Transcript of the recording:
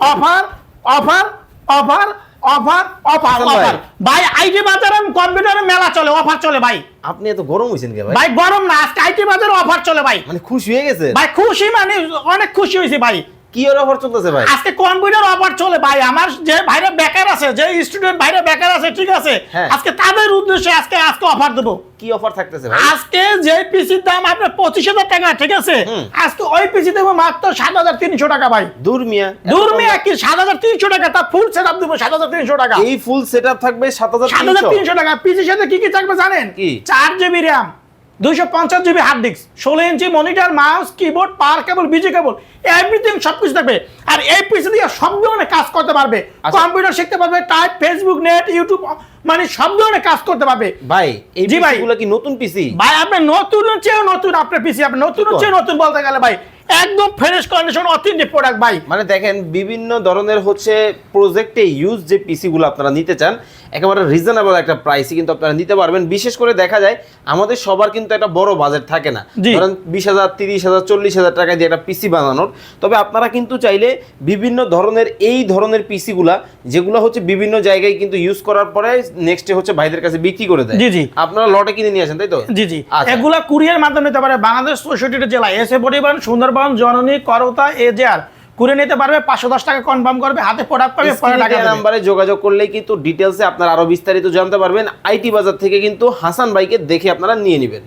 Offer offer offer offer offer ভাই। Offer. ভাই IT বাজারে কম্পিউটারে মেলা চলে অফার চলে ভাই। আপনি এত গরম হইছেন কে ভাই? ভাই গরম না আজকে আইটি বাজারে অফার চলে ভাই। মানে খুশি হয়ে গেছে ভাই খুশি মানে অনেক খুশি হয়েছে ভাই। কি অফার চলতেছে ভাই? আজকে কম্পিউটার অফার চলে ভাই আমার যে ভাইরা বেকার আছে যে স্টুডেন্ট ভাইরা বেকার আছে ঠিক আছে হ্যাঁ। আজকে তাদের উদ্দেশ্যে আজকে আজকে অফার দেবো। কি অফার থাকতেছে ভাই? আজকে যে পিসির দাম আপনার পঁচিশ হাজার টাকা ঠিক আছে আজকে ওই পিসি দেবো মাত্র সাত হাজার তিনশো টাকা ভাই। দূর মিয়া দূর কম কি সাত হাজার তিনশো টাকা তা ফুল সেট আপ দেবো সাত হাজার তিনশো টাকা। এই ফুল সেটআপ থাকবে সাত হাজার সাত হাজার তিনশো? টাকা। পিসির সাথে কি কি থাকবে জানেন? কি? চার জিবি র্যাম দুইশো পঞ্চাশ জিবি হার্ড ডিস্ক ষোলো ইঞ্চি monitor mouse keyboard power cable VGA cable everything সবকিছু থাকবে। আর এই পিসি দিয়ে সব ধরনের কাজ করতে পারবে। আচ্ছা। কম্পিউটার শিখতে পারবে টাইপ ফেসবুক নেট ইউটিউব মানে সব ধরনের কাজ করতে পারবে। ভাই এই জি ভাই। পিসিগুলো কি নতুন পিসি ভাই আপনি নতুন চেয়েও নতুন আপনার পিসি আপনি নতুন হচ্ছে নতুন বলতে গেলে ভাই একদম ফ্রেশ কন্ডিশন অথেন্টিক প্রোডাক্ট ভাই। মানে দেখেন বিভিন্ন ধরনের হচ্ছে প্রজেক্টে ইউজ যে পিসিগুলো আপনারা নিতে চান একেবারে রিজনেবল একটা প্রাইসে কিন্তু আপনারা নিতে পারবেন। বিশেষ করে দেখা যায় আমাদের সবার কিন্তু একটা বড় বাজেট থাকে না। ধরেন বিশ হাজার তিরিশ হাজার চল্লিশ হাজার টাকা দিয়ে একটা পিসি বানানোর। তবে আপনারা কিন্তু চাইলে বিভিন্ন ধরনের এই ধরনের পিসিগুলা যেগুলো হচ্ছে বিভিন্ন জায়গায় কিন্তু ইউজ করার পরে নেক্সটে হচ্ছে ভাইদের কাছে বিক্রি করে দেয়। জি, জি। আপনারা লটে কিনে নিয়ে আসেন তাই তো? জি জি। আচ্ছা। এগুলা কুরিয়ার মাধ্যমে নিতে পারে। বাংলাদেশ চৌষট্টিটা জেলায় এসে পরিবহন সুন্দরবন জননী করতা এজার করে নিতে পারবে পাঁচশো দশ টাকা কনফার্ম করবে হাতে প্রোডাক্ট পাবে পরে টাকা নাম্বারে যোগাযোগ করলে কিন্তু ডিটেলসে আপনারা আরও বিস্তারিত জানতে পারবেন। আইটি বাজার থেকে কিন্তু হাসান ভাইকে দেখে আপনারা নিয়ে নেবেন।